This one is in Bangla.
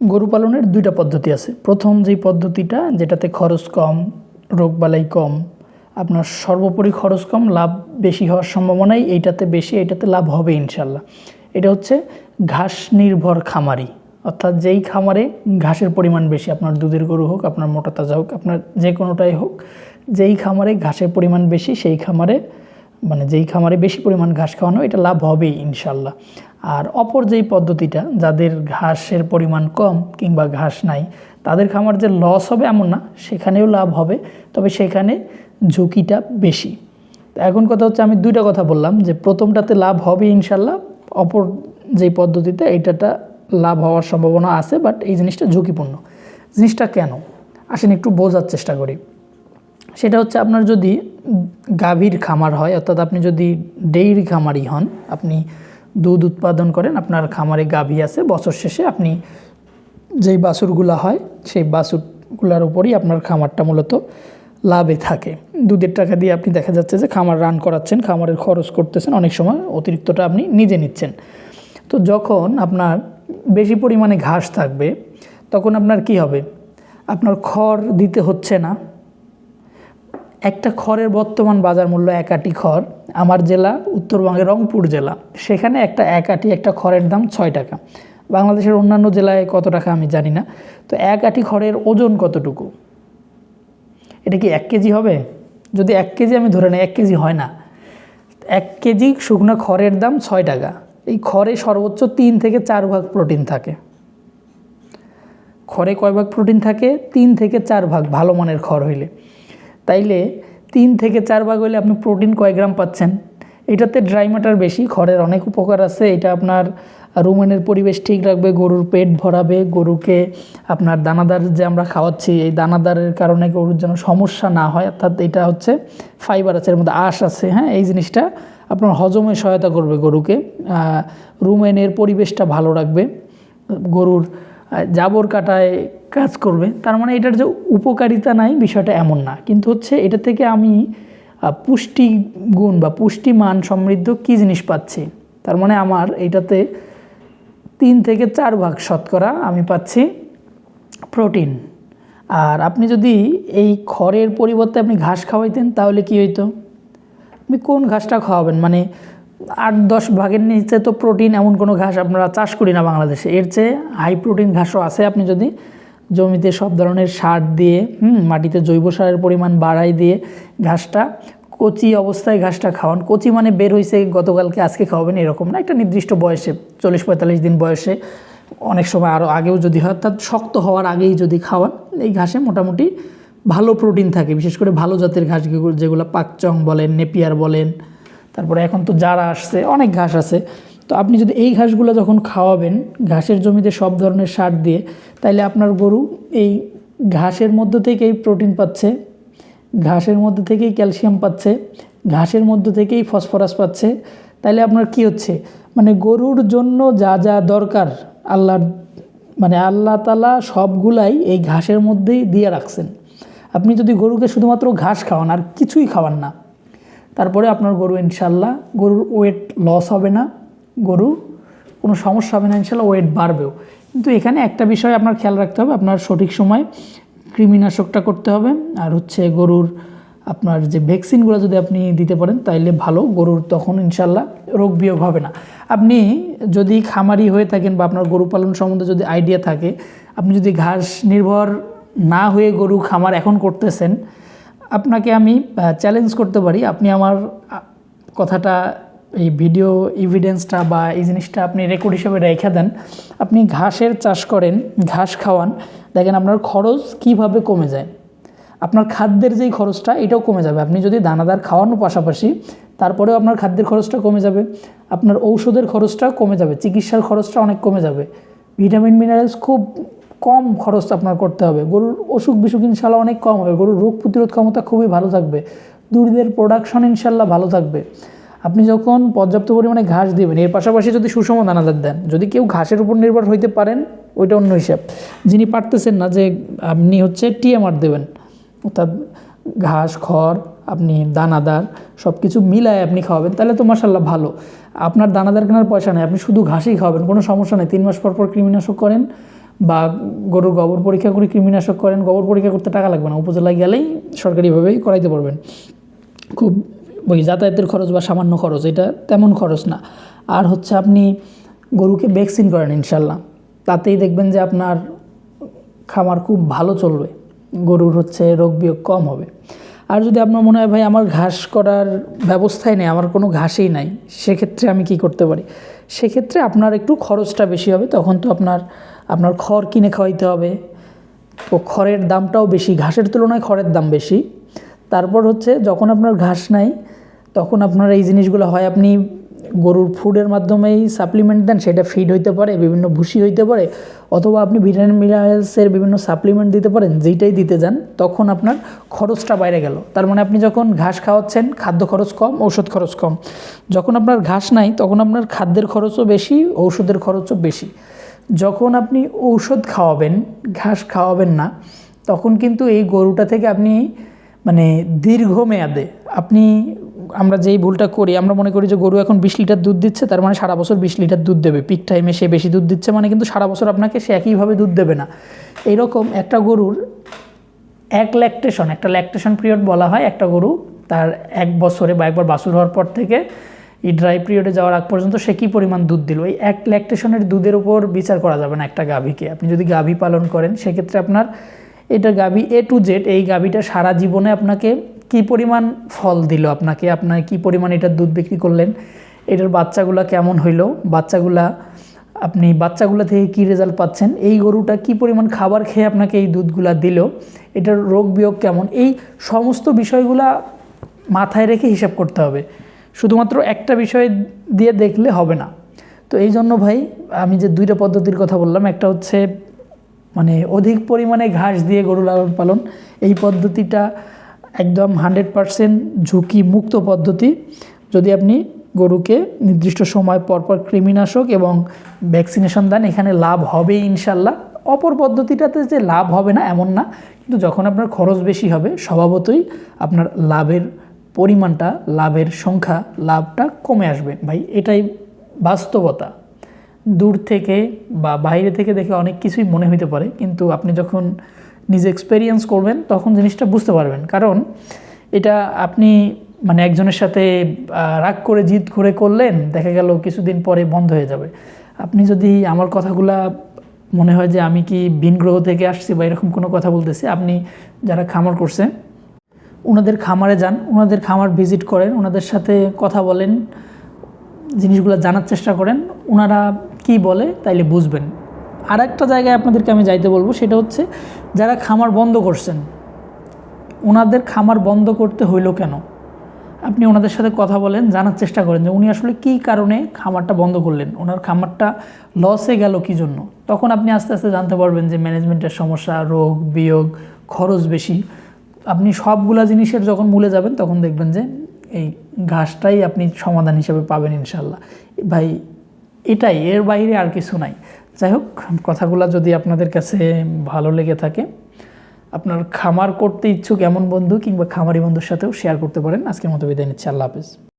গরু পালনের দুইটা পদ্ধতি আছে। প্রথম যেই পদ্ধতিটা, যেটাতে খরচ কম রোগবালাই কম, আপনার সর্বোপরি খরচ কম, লাভ বেশি হওয়ার সম্ভাবনাই এইটাতে বেশি, এইটাতে লাভ হবে ইনশাল্লাহ এটা হচ্ছে ঘাস নির্ভর খামারি। অর্থাৎ যেই খামারে ঘাসের পরিমাণ বেশি, আপনার দুধের গরু হোক, আপনার মোটা তাজা হোক, আপনার যে কোনোটাই হোক, যেই খামারে ঘাসের পরিমাণ বেশি, সেই খামারে মানে যেই খামারে বেশি পরিমাণ ঘাস খাওয়ানো এটা লাভ হবেই ইনশাল্লাহ। আর অপর যেই পদ্ধতিটা, যাদের ঘাসের পরিমাণ কম কিংবা ঘাস নাই, তাদের খামার যে লস হবে এমন না, সেখানেও লাভ হবে, তবে সেখানে ঝুঁকিটা বেশি। এখন কথা হচ্ছে, আমি দুইটা কথা বললাম, যে প্রথমটাতে লাভ হবে ইনশাল্লাহ, অপর যেই পদ্ধতিতে, এইটাটা লাভ হওয়ার সম্ভাবনা আছে বাট এই জিনিসটা ঝুঁকিপূর্ণ। জিনিসটা কেন? আসেন একটু বোঝার চেষ্টা করি। সেটা হচ্ছে, আপনার যদি গাভীর খামার হয়, অর্থাৎ আপনি যদি ডেইরি খামারি হন, আপনি দুধ উৎপাদন করেন, আপনার খামারে গাভী আছে, বছর শেষে আপনি যেই বাছুরগুলা হয়, সেই বাছুরগুলার উপরই আপনার খামারটা মূলত লাভে থাকে। দুধের টাকা দিয়ে আপনি দেখা যাচ্ছে যে খামার রান করাচ্ছেন, খামারের খরচ করতেছেন, অনেক সময় অতিরিক্তটা আপনি নিজে নিচ্ছেন। তো যখন আপনার বেশি পরিমাণে ঘাস থাকবে, তখন আপনার কি হবে? আপনার খড় দিতে হচ্ছে না একটা খড়ের বর্তমান বাজার মূল্য এক আটি খড়, আমার জেলা উত্তরবঙ্গের রংপুর জেলা। সেখানে একটা এক আটি একটা খড়ের দাম ছয় টাকা। বাংলাদেশের অন্যান্য জেলায় কত টাকা আমি জানি না। তো এক আটি খড়ের ওজন কতটুকু? এটা কি এক কেজি হবে? যদি এক কেজি আমি ধরে নিই, এক কেজি হয় না। এক কেজি শুকনো খড়ের দাম ছয় টাকা। এই খড়ে সর্বোচ্চ তিন থেকে চার ভাগ প্রোটিন থাকে। খড়ে কয় ভাগ প্রোটিন থাকে? তিন থেকে চার ভাগ ভালো মানের খড় হইলে। তাইলে তিন থেকে চার ভাগ হলে আপনি প্রোটিন কয় গ্রাম পাচ্ছেন? এটাতে ড্রাই ম্যাটার বেশি, খড়ের অনেক উপকার আছে। এটা আপনার রুমেনের পরিবেশ ঠিক রাখবে, গরুর পেট ভরাবে, গরুকে আপনার দানাদার যে আমরা খাওয়াচ্ছি, এই দানাদারের কারণে গরুর যেন সমস্যা না হয়, অর্থাৎ এটা হচ্ছে ফাইবার আছে, এর মধ্যে আঁশ আছে হ্যাঁ? এই জিনিসটা আপনার হজমে সহায়তা করবে গরুকে। রুমেনের পরিবেশটা ভালো রাখবে। গরুর জাবর কাটায় কাজ করবে, তার মানে এটার যে উপকারিতা নাই বিষয়টা এমন না। কিন্তু হচ্ছে এটা থেকে আমি পুষ্টি গুণ বা পুষ্টিমান সমৃদ্ধ কী জিনিস পাচ্ছি? তার মানে আমার এটাতে তিন থেকে চার ভাগ শতকরা আমি পাচ্ছি প্রোটিন। আর আপনি যদি এই খড়ের পরিবর্তে আপনি ঘাস খাওয়াইতেন তাহলে কি হইতো? আপনি কোন ঘাসটা খাওয়াবেন? মানে আট দশ ভাগের নিচে তো প্রোটিন এমন কোনো ঘাস আপনারা চাষ করি না বাংলাদেশে। এর চেয়ে হাই প্রোটিন ঘাসও আছে। আপনি যদি জমিতে সব ধরনের সার দিয়ে মাটিতে জৈব সারের পরিমাণ বাড়াই দিয়ে ঘাসটা, কচি অবস্থায় ঘাসটা খাওয়ান। কচি মানে বের হয়েছে গতকালকে আজকে খাওয়াবেন এরকম না। একটা নির্দিষ্ট বয়সে, চল্লিশ পঁয়তাল্লিশ দিন বয়সে অনেক সময় আরও আগেও যদি হয়, অর্থাৎ শক্ত হওয়ার আগেই যদি খাওয়ান, এই ঘাসে মোটামুটি ভালো প্রোটিন থাকে। বিশেষ করে ভালো জাতের ঘাস যেগুলো পাকচং বলেন, নেপিয়ার বলেন তারপরে এখন তো যারা আসছে, অনেক ঘাস আছে। তো আপনি যদি এই ঘাসগুলো যখন খাওয়াবেন, ঘাসের জমিতে সব ধরনের সার দিয়ে, তাইলে আপনার গরু এই ঘাসের মধ্য থেকেই প্রোটিন পাচ্ছে, ঘাসের মধ্যে থেকেই ক্যালসিয়াম পাচ্ছে, ঘাসের মধ্য থেকেই ফসফরাস পাচ্ছে। তাইলে আপনার কি হচ্ছে? মানে গরুর জন্য যা যা দরকার, আল্লাহর মানে আল্লাহ তালা সবগুলাই এই ঘাসের মধ্যেই দিয়ে রাখছেন। আপনি যদি গরুকে শুধুমাত্র ঘাস খাওয়ান, আর কিছুই খাওয়ান না তারপরে আপনার গরু ইনশাল্লাহ, গরুর ওয়েট লস হবে না, গরু কোনো সমস্যা হবে না, ইনশাল্লাহ ওয়েট বাড়বেও। কিন্তু এখানে একটা বিষয় আপনার খেয়াল রাখতে হবে, আপনার সঠিক সময় কৃমিনাশকটা করতে হবে, আর হচ্ছে গরুর আপনার যে ভ্যাকসিনগুলো যদি আপনি দিতে পারেন, তাইলে ভালো, গরুর তখন ইনশাল্লাহ রোগ বিয়োগ হবে না। আপনি যদি খামারি হয়ে থাকেন বা আপনার গরু পালন সম্বন্ধে যদি আইডিয়া থাকে, আপনি যদি ঘাস নির্ভর না হয়ে গরু খামার এখন করতেছেন আপনাকে আমি চ্যালেঞ্জ করতে পারি। আপনি আমার কথাটা, এই ভিডিও ইভিডেন্সটা বা এই জিনিসটা আপনি রেকর্ড হিসেবে রেখে দেন। আপনি ঘাসের চাষ করেন, ঘাস খাওয়ান। দেখেন আপনার খরচ কীভাবে কমে যায়। আপনার খাদ্যের যেই খরচটা, এটাও কমে যাবে। আপনি যদি দানাদার খাওয়ানোর পাশাপাশি, তারপরেও আপনার খাদ্যের খরচটা কমে যাবে। আপনার ঔষধের খরচটা কমে যাবে। চিকিৎসার খরচটা অনেক কমে যাবে। ভিটামিন মিনারেলস খুব কম খরচ আপনার করতে হবে। গরুর অসুখ বিসুখ ইনশাল্লাহ অনেক কম হবে। গরুর রোগ প্রতিরোধ ক্ষমতা খুবই ভালো থাকবে। দুধের প্রোডাকশন ইনশাল্লাহ ভালো থাকবে। আপনি যখন পর্যাপ্ত পরিমাণে ঘাস দেবেন, এর পাশাপাশি যদি সুষম দানাদার দেন, যদি কেউ ঘাসের উপর নির্ভর হইতে পারেন, ওইটা অন্য হিসাব। যিনি পারতেছেন না যে আপনি হচ্ছে টিএমআর দেবেন, অর্থাৎ ঘাস, খড়, আপনি দানাদার সব কিছু মিলায় আপনি খাওয়াবেন, তাহলে তো মাসাল্লাহ ভালো। আপনার দানাদার কেনার পয়সা নেই, আপনি শুধু ঘাসই খাওয়াবেন, কোনো সমস্যা নেই। তিন মাস পর পর কৃমিনাশক করেন বা গরুর গোবর পরীক্ষা করে কৃমিনাশক করেন, গোবর পরীক্ষা করতে টাকা লাগবে না, উপজেলায় গেলেই সরকারিভাবেই করাইতে পারবেন। খুব ওই যাতায়াতের খরচ বা সামান্য খরচ, এটা তেমন খরচ না। আর হচ্ছে আপনি গরুকে ভ্যাকসিন করেন ইনশাল্লাহ, তাতেই দেখবেন যে আপনার খামার খুব ভালো চলবে, গরুর হচ্ছে রোগ বিয়োগ কম হবে। আর যদি আপনার মনে হয়, ভাই, আমার ঘাস করার ব্যবস্থাই নেই, আমার কোনো ঘাসই নাই, সেক্ষেত্রে আমি কি করতে পারি? সেক্ষেত্রে আপনার একটু খরচটা বেশি হবে, তখন তো আপনার আপনার খড় কিনে খাওয়াইতে হবে। তো খড়ের দামটাও বেশি, ঘাসের তুলনায় খড়ের দাম বেশি। তারপর হচ্ছে যখন আপনার ঘাস নাই, তখন আপনার এই জিনিসগুলো হয়, আপনি গরুর ফুডের মাধ্যমেই সাপ্লিমেন্ট দেন, সেটা ফিড হইতে পারে, বিভিন্ন ভুসি হইতে পারে, অথবা আপনি ভিটামিন মিনারেলসের বিভিন্ন সাপ্লিমেন্ট দিতে পারেন, যেইটাই দিতে যান, তখন আপনার খরচটা বাইরে গেল। তার মানে আপনি যখন ঘাস খাওয়াচ্ছেন, খাদ্য খরচ কম, ঔষধ খরচ কম। যখন আপনার ঘাস নাই, তখন আপনার খাদ্যের খরচও বেশি, ঔষধের খরচও বেশি। যখন আপনি ঔষধ খাওয়াবেন, ঘাস খাওয়াবেন না, তখন কিন্তু এই গরুটা থেকে আপনি মানে দীর্ঘমেয়াদে আপনি, আমরা যেই ভুলটা করি, আমরা মনে করি যে গরু এখন বিশ লিটার দুধ দিচ্ছে, তার মানে সারা বছর বিশ লিটার দুধ দেবে। পিক টাইমে সে বেশি দুধ দিচ্ছে মানে কিন্তু সারা বছর আপনাকে সে একইভাবে দুধ দেবে না। এইরকম একটা গরুর এক ল্যাকটেশন একটা ল্যাকটেশন পিরিয়ড বলা হয়, একটা গরু তার এক বছরে বা একবার বাছুর হওয়ার পর থেকে এই ড্রাই পিরিয়ডে যাওয়ার আগ পর্যন্ত সে কী পরিমাণ দুধ দিল? এই এক ল্যাকটেশনের দুধের উপর বিচার করা যাবে না একটা গাভীকে। আপনি যদি গাভী পালন করেন, সেক্ষেত্রে আপনার এটা গাভী এ টু জেড এই গাভীটা সারা জীবনে আপনাকে কী পরিমাণ ফল দিল আপনাকে? আপনার কী পরিমাণ এটার দুধ বিক্রি করলেন? এটার বাচ্চাগুলা কেমন হইল? বাচ্চাগুলা, আপনি বাচ্চাগুলো থেকে কী রেজাল্ট পাচ্ছেন? এই গরুটা কী পরিমাণ খাবার খেয়ে আপনাকে এই দুধগুলা দিল? এটার রোগ বিয়োগ কেমন? এই সমস্ত বিষয়গুলা মাথায় রেখে হিসাব করতে হবে। শুধুমাত্র একটা বিষয় দিয়ে দেখলে হবে না। তো এই জন্য ভাই, আমি যে দুইটা পদ্ধতির কথা বললাম, একটা হচ্ছে মানে অধিক পরিমাণে ঘাস দিয়ে গরু লালন পালন। এই পদ্ধতিটা একদম হান্ড্রেড পারসেন্ট ঝুঁকি মুক্ত পদ্ধতি। যদি আপনি গরুকে নির্দিষ্ট সময় পরপর কৃমিনাশক এবং ভ্যাকসিনেশন দেন, এখানে লাভ হবে ইনশাল্লাহ। অপর পদ্ধতিটাতে যে লাভ হবে না, এমন না। কিন্তু যখন আপনার খরচ বেশি হবে, স্বভাবতই আপনার লাভের পরিমাণটা, লাভের সংখ্যা, লাভটা কমে আসবে। ভাই, এটাই বাস্তবতা। দূর থেকে বা বাইরে থেকে দেখে অনেক কিছুই মনে হইতে পারে, কিন্তু আপনি যখন নিজে এক্সপেরিয়েন্স করবেন, তখন জিনিসটা বুঝতে পারবেন। কারণ এটা আপনি মানে একজনের সাথে রাগ করে, জিদ করে করলেন, দেখা গেল কিছুদিন পরে বন্ধ হয়ে যাবে। আপনি যদি আমার কথাগুলা মনে হয় যে আমি কি ভিন গ্রহ থেকে আসছি বা এরকম কোনো কথা বলতেছি, আপনি যারা খামার করছে ওনাদের খামারে যান ওনাদের খামার ভিজিট করেন ওনাদের সাথে কথা বলেন, জিনিসগুলো জানার চেষ্টা করেন ওনারা কি বলে তাইলে বুঝবেন। আর একটা জায়গায় আপনাদেরকে আমি যাইতে বলব, সেটা হচ্ছে যারা খামার বন্ধ করছেন ওনাদের খামার বন্ধ করতে হইল কেন? আপনি ওনাদের সাথে কথা বলেন, জানার চেষ্টা করেন যে উনি আসলে কী কারণে খামারটা বন্ধ করলেন, ওনার খামারটা লসে গেল কী জন্য? তখন আপনি আস্তে আস্তে জানতে পারবেন যে ম্যানেজমেন্টের সমস্যা, রোগ, বিয়োগ, খরচ বেশি। আপনি সবগুলা জিনিসের যখন মূলে যাবেন, তখন দেখবেন যে এই ঘাসটাই আপনি সমাধান হিসাবে পাবেন ইনশাল্লাহ ভাই, এটাই, এর বাইরে আর কিছু নাই। যাই হোক, কথাগুলো যদি আপনাদের কাছে ভালো লেগে থাকে, আপনার খামার করতে ইচ্ছুক এমন বন্ধু কিংবা খামারি বন্ধুর সাথেও শেয়ার করতে পারেন। আজকের মতো বিদায় নিচ্ছি, আল্লাহ হাফেজ।